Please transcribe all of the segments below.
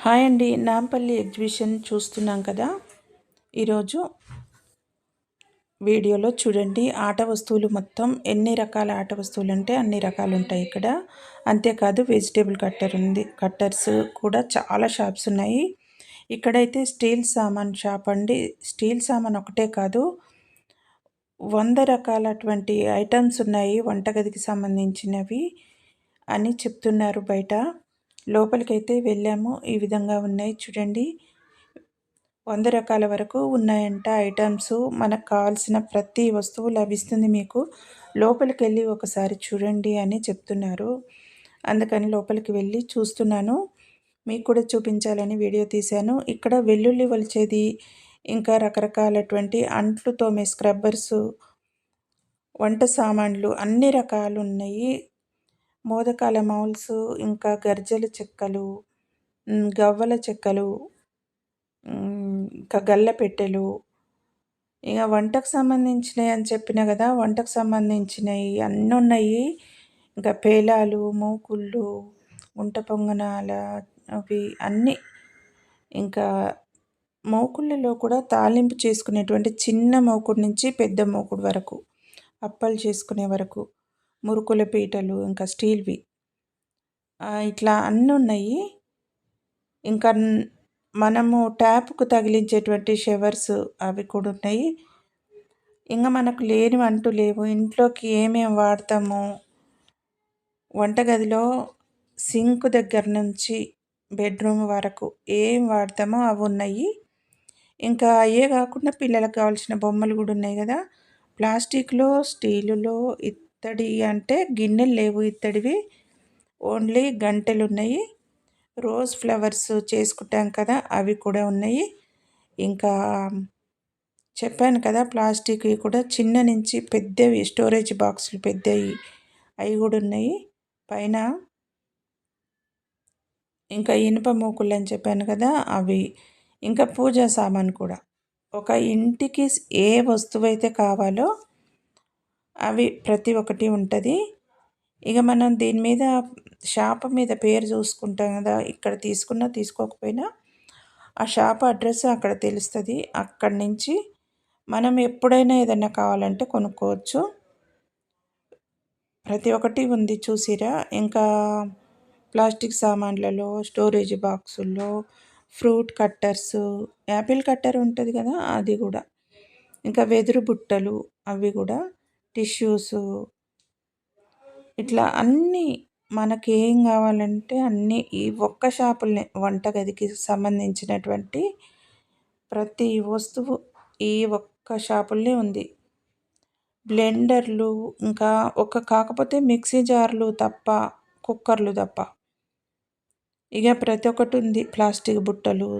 Hi అండి. Nampally exhibition చూస్తున్నాం కదా. ఈరోజు వీడియోలో చూడండి. ఆట వస్తువులు మొత్తం ఎన్ని రకాల ఆట వస్తువులు అంటే అన్ని రకాలు ఉంటాయి ఇక్కడ. అంతేకాదు వెజిటేబుల్ కట్టర్ ఉంది. కట్టర్స్ కూడా చాలా షాప్స్ ఉన్నాయి. ఇక్కడైతే స్టీల్ సామాన్ షాప్ అండి. స్టీల్ సామాన్ ఒకటే కాదు. వంద రకాలటువంటి ఐటమ్స్ ఉన్నాయి. వంటగదికి సంబంధించినవి అని చెప్తున్నారు బయట. లోపలికైతే వెళ్ళాము. ఈ విధంగా ఉన్నాయి చూడండి. వంద రకాల వరకు ఉన్నాయంట ఐటమ్స్. మనకు కావాల్సిన ప్రతి వస్తువు లభిస్తుంది మీకు. లోపలికి వెళ్ళి ఒకసారి చూడండి అని చెప్తున్నారు. అందుకని లోపలికి వెళ్ళి చూస్తున్నాను. మీకు కూడా చూపించాలని వీడియో తీశాను. ఇక్కడ వెల్లుల్లి వలిచేది ఇంకా రకరకాలటువంటి అంట్లు తోమే స్క్రబ్బర్స్ వంట సామాన్లు అన్ని రకాలు ఉన్నాయి. మోదకాల మౌల్స్ ఇంకా గర్జల చెక్కలు గవ్వల చెక్కలు ఇంకా గల్ల పెట్టెలు. ఇక వంటకు సంబంధించినవి అని చెప్పిన కదా వంటకు సంబంధించినవి అన్నీ ఉన్నాయి. ఇంకా పేలాలు మూకుళ్ళు వంట పొంగనాల అవి అన్నీ. ఇంకా మోకుళ్ళలో కూడా తాలింపు చేసుకునేటువంటి చిన్న మోకుడు నుంచి పెద్ద మోకుడు వరకు అప్పలు చేసుకునే వరకు. మురుకుల పీటలు ఇంకా స్టీల్వి. ఇట్లా అన్నీ ఉన్నాయి ఇంకా మనము ట్యాప్కు తగిలించేటువంటి షవర్స్ అవి కూడా ఉన్నాయి. ఇంకా మనకు లేనివి అంటూ లేవు. ఇంట్లోకి ఏమేమి వాడతాము? వంటగదిలో సింక్ దగ్గర నుంచి బెడ్రూమ్ వరకు ఏం వాడతామో అవి ఉన్నాయి. ఇంకా అయ్యే కాకుండా పిల్లలకు కావాల్సిన బొమ్మలు కూడా ఉన్నాయి కదా. ప్లాస్టిక్లో స్టీలులో ఇత్తడి అంటే గిన్నెలు లేవు ఇత్తడివి. ఓన్లీ గంటెలు ఉన్నాయి రోజ్ ఫ్లవర్స్ చేసుకుంటాం కదా అవి కూడా ఉన్నాయి. ఇంకా చెప్పాను కదా ప్లాస్టిక్వి కూడా చిన్న నుంచి పెద్దవి స్టోరేజ్ బాక్సులు పెద్దవి అవి కూడా ఉన్నాయి. పైన ఇంకా ఇనుప మూకులు అని చెప్పాను కదా అవి. ఇంకా పూజా సామాన్ కూడా. ఒక ఇంటికి ఏ వస్తువు అయితే కావాలో అవి ప్రతి ఒక్కటి ఉంటుంది. ఇక మనం దీని మీద షాప్ మీద పేరు చూసుకుంటాం కదా ఇక్కడ తీసుకున్నా తీసుకోకపోయినా ఆ షాప్ అడ్రస్ అక్కడ తెలుస్తుంది. అక్కడి నుంచి మనం ఎప్పుడైనా ఏదైనా కావాలంటే కొనుక్కోవచ్చు. ప్రతి ఒక్కటి ఉంది చూసిరా? ఇంకా ప్లాస్టిక్ సామాన్లలో స్టోరేజ్ బాక్సుల్లో ఫ్రూట్ కట్టర్స్ యాపిల్ కట్టర్ ఉంటుంది కదా అది కూడా. ఇంకా వెదురు బుట్టలు అవి కూడా. టిష్యూస్ ఇట్లా అన్నీ మనకి ఏం కావాలంటే అన్నీ ఈ ఒక్క షాపులనే వంటగదికి సంబంధించినటువంటి ప్రతి వస్తువు ఈ ఒక్క షాపులనే ఉంది. బ్లెండర్లు ఇంకా ఒక కాకపోతే మిక్సీ జార్లు తప్ప కుక్కర్లు తప్ప. ఇక ప్రతి ఒక్కటి ఉంది. ప్లాస్టిక్ బుట్టలు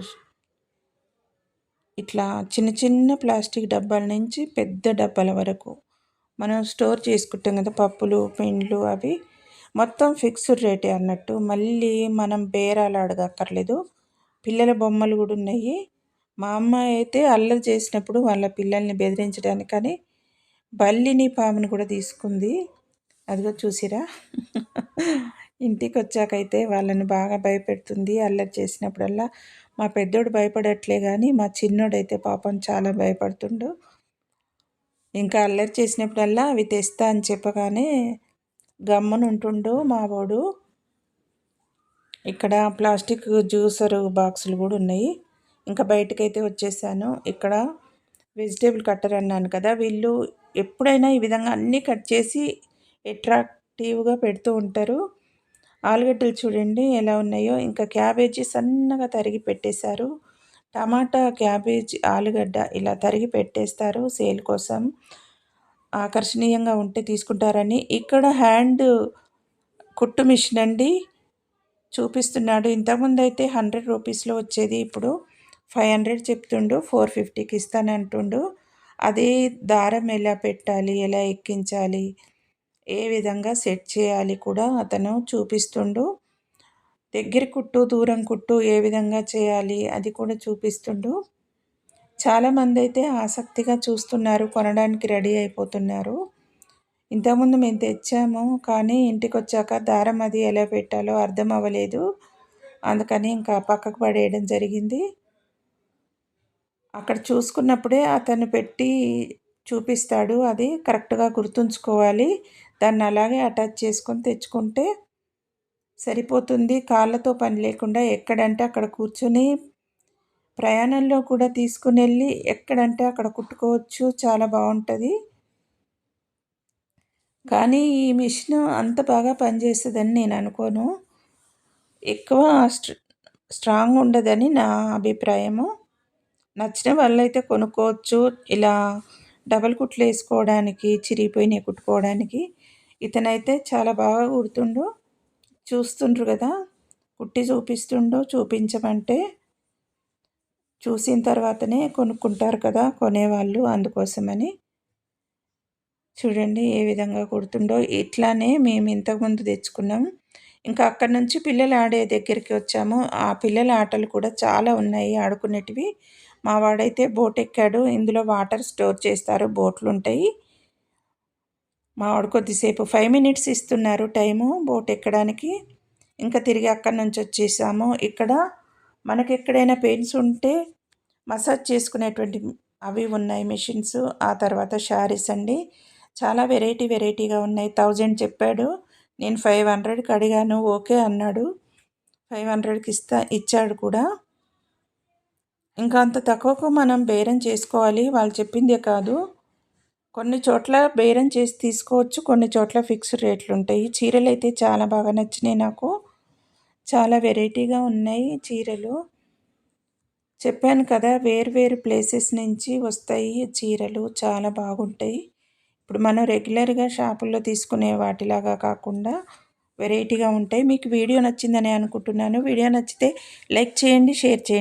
ఇట్లా చిన్న చిన్న ప్లాస్టిక్ డబ్బాల నుంచి పెద్ద డబ్బాల వరకు. మనం స్టోర్ చేసుకుంటాం కదా పప్పులు పిండ్లు అవి. మొత్తం ఫిక్స్డ్ రేటే అన్నట్టు. మళ్ళీ మనం బేరాలు అడగక్కర్లేదు. పిల్లల బొమ్మలు కూడా ఉన్నాయి. మా అమ్మ అయితే అల్లరి చేసినప్పుడు వాళ్ళ పిల్లల్ని బెదిరించడానికి కానీ బల్లిని పాముని కూడా తీసుకుంది. అదిగో చూసిరా. ఇంటికి వచ్చాకైతే వాళ్ళని బాగా భయపెడుతుంది అల్లరి చేసినప్పుడల్లా. మా పెద్దోడు భయపడట్లే కానీ మా చిన్నోడైతే పాపం చాలా భయపడుతుండు. ఇంకా అల్లరి చేసినప్పుడల్లా అవి తెస్తా అని చెప్పగానే గమ్మున ఉంటుండు మావాడు ఇక్కడ ప్లాస్టిక్ జ్యూసర్ బాక్సులు కూడా ఉన్నాయి. ఇంకా బయటకైతే వచ్చేసాను. ఇక్కడ వెజిటేబుల్ కట్టర్ అన్నాను కదా వీళ్ళు ఎప్పుడైనా ఈ విధంగా అన్నీ కట్ చేసి అట్రాక్టివ్గా పెడుతూ ఉంటారు. ఆలుగడ్డలు చూడండి ఎలా ఉన్నాయో. ఇంకా క్యాబేజీ సన్నగా తరిగి పెట్టేశారు. టమాటా క్యాబేజ్ ఆలుగడ్డ ఇలా తరిగి పెట్టేస్తారు. సేల్ కోసం ఆకర్షణీయంగా ఉంటే తీసుకుంటారని. ఇక్కడ హ్యాండ్ కుట్టు మిషన్ అండి. చూపిస్తున్నాడు. ఇంతకుముందు అయితే హండ్రెడ్ రూపీస్లో వచ్చేది. ఇప్పుడు ఫైవ్ హండ్రెడ్ చెప్తుండు. ఫోర్ ఫిఫ్టీకి ఇస్తానంటుండు అది దారం ఎలా పెట్టాలి? ఎలా ఎక్కించాలి? ఏ విధంగా సెట్ చేయాలి కూడా అతను చూపిస్తుండు. దగ్గర కుట్టు దూరం కుట్టు ఏ విధంగా చేయాలి అది కూడా చూపిస్తుండు. చాలామంది అయితే ఆసక్తిగా చూస్తున్నారు కొనడానికి రెడీ అయిపోతున్నారు. ఇంతకుముందు మేము తెచ్చాము కానీ ఇంటికి వచ్చాక దారం అది ఎలా పెట్టాలో అర్థం అవ్వలేదు. అందుకని ఇంకా పక్కకు పడేయడం జరిగింది. అక్కడ చూసుకున్నప్పుడే అతను పెట్టి చూపిస్తాడు అది కరెక్ట్గా గుర్తుంచుకోవాలి. దాన్ని అలాగే అటాచ్ చేసుకొని తెచ్చుకుంటే సరిపోతుంది. కాళ్ళతో పని లేకుండా ఎక్కడంటే అక్కడ కూర్చొని ప్రయాణంలో కూడా తీసుకుని వెళ్ళి ఎక్కడంటే అక్కడ కుట్టుకోవచ్చు. చాలా బాగుంటుంది. కానీ ఈ మిషన్ అంత బాగా పనిచేస్తుందని నేను అనుకోను. ఎక్కువ స్ట్రాంగ్ ఉండదని నా అభిప్రాయము. నచ్చిన వాళ్ళైతే కొనుక్కోవచ్చు. ఇలా డబల్ కుట్లు వేసుకోవడానికి చిరిగిపోయినవి కుట్టుకోవడానికి. ఇతనైతే చాలా బాగా కుడుతుండు. చూస్తుండ్రు కదా? కుట్టి చూపిస్తుండు చూపించమంటే చూసిన తర్వాతనే కొనుక్కుంటారు కదా కొనేవాళ్ళు అందుకోసమని. చూడండి ఏ విధంగా కుడుతుండో. ఇట్లానే మేము ఇంతకుముందు తెచ్చుకున్నాం. ఇంకా అక్కడి నుంచి పిల్లలు ఆడే దగ్గరికి వచ్చాము. ఆ పిల్లల ఆటలు కూడా చాలా ఉన్నాయి ఆడుకునేటివి. మా వాడైతే బోట్ ఎక్కాడు. ఇందులో వాటర్ స్టోర్ చేస్తారు. బోట్లు ఉంటాయి. మా వాడు కొద్దిసేపు ఫైవ్ మినిట్స్ ఇస్తున్నారు టైము. బోట్ ఎక్కడానికి. ఇంకా తిరిగి అక్కడి నుంచి వచ్చేసాము. ఇక్కడ మనకి ఎక్కడైనా పెయిన్స్ ఉంటే మసాజ్ చేసుకునేటువంటి అవి ఉన్నాయి మెషిన్స్ ఆ తర్వాత శారీస్ అండి. చాలా వెరైటీ వెరైటీగా ఉన్నాయి. థౌజండ్ చెప్పాడు. నేను ఫైవ్ హండ్రెడ్కి అడిగాను. ఓకే అన్నాడు. ఫైవ్ హండ్రెడ్కి ఇస్తా ఇచ్చాడు కూడా. ఇంకా అంత తక్కువకు మనం బేరం చేసుకోవాలి. వాళ్ళు చెప్పిందే కాదు. కొన్ని చోట్ల బేరం చేసి తీసుకోవచ్చు కొన్ని చోట్ల ఫిక్స్డ్ రేట్లు ఉంటాయి. చీరలు అయితే చాలా బాగా నచ్చినాయి నాకు. చాలా వెరైటీగా ఉన్నాయి చీరలు. చెప్పాను కదా వేరు వేరు ప్లేసెస్ నుంచి వస్తాయి చీరలు. చాలా బాగుంటాయి. ఇప్పుడు మనం రెగ్యులర్గా షాపుల్లో తీసుకునే వాటిలాగా కాకుండా వెరైటీగా ఉంటాయి. మీకు వీడియో నచ్చిందని అనుకుంటున్నాను. వీడియో నచ్చితే లైక్ చేయండి షేర్ చేయండి.